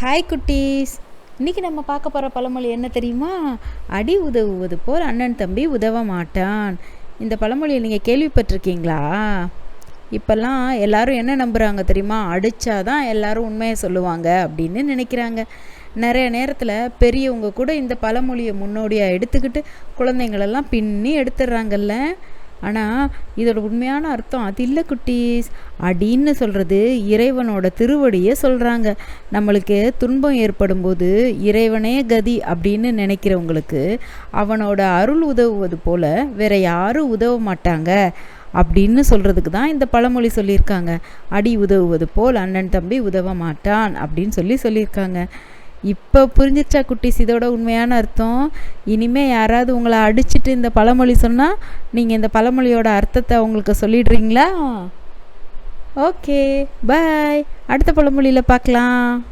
Hi குட்டீஸ். இன்றைக்கி நம்ம பார்க்க போகிற பழமொழி என்ன தெரியுமா? அடி உதவுவது போல் அண்ணன் தம்பி உதவ மாட்டான். இந்த பழமொழியை நீங்கள் கேள்விப்பட்டிருக்கீங்களா? இப்போல்லாம் எல்லோரும் என்ன நம்புகிறாங்க தெரியுமா? அடித்தா தான் எல்லாரும் உண்மையை சொல்லுவாங்க அப்படின்னு நினைக்கிறாங்க. நிறைய நேரத்தில் பெரியவங்க கூட இந்த பழமொழியை முன்னோடியாக எடுத்துக்கிட்டு குழந்தைங்களெல்லாம் பின்னி எடுத்துடுறாங்கல்ல. ஆனால் இதோட உண்மையான அர்த்தம் அது இல்லை குட்டீஸ். அடின்னு சொல்கிறது இறைவனோட திருவடியை சொல்கிறாங்க நம்மளுக்கு துன்பம் ஏற்படும் போது இறைவனே கதி அப்படின்னு நினைக்கிறவங்களுக்கு அவனோட அருள் உதவுவது போல் வேற யாரும் உதவ மாட்டாங்க அப்படின்னு சொல்கிறதுக்கு தான் இந்த பழமொழி சொல்லியிருக்காங்க. அடி உதவுவது போல் அண்ணன் தம்பி உதவ மாட்டான் அப்படின்னு சொல்லி சொல்லியிருக்காங்க. இப்போ புரிஞ்சிருச்சா குட்டீஸ்? இதோட உண்மையான அர்த்தம். இனிமேல் யாராவது உங்களை அடிச்சிட்டு இந்த பழமொழி சொன்னால் நீங்கள் இந்த பழமொழியோட அர்த்தத்தை அவங்களுக்கு சொல்லிடுறீங்களா? Okay bye. அடுத்த பழமொழியில் பார்க்கலாம்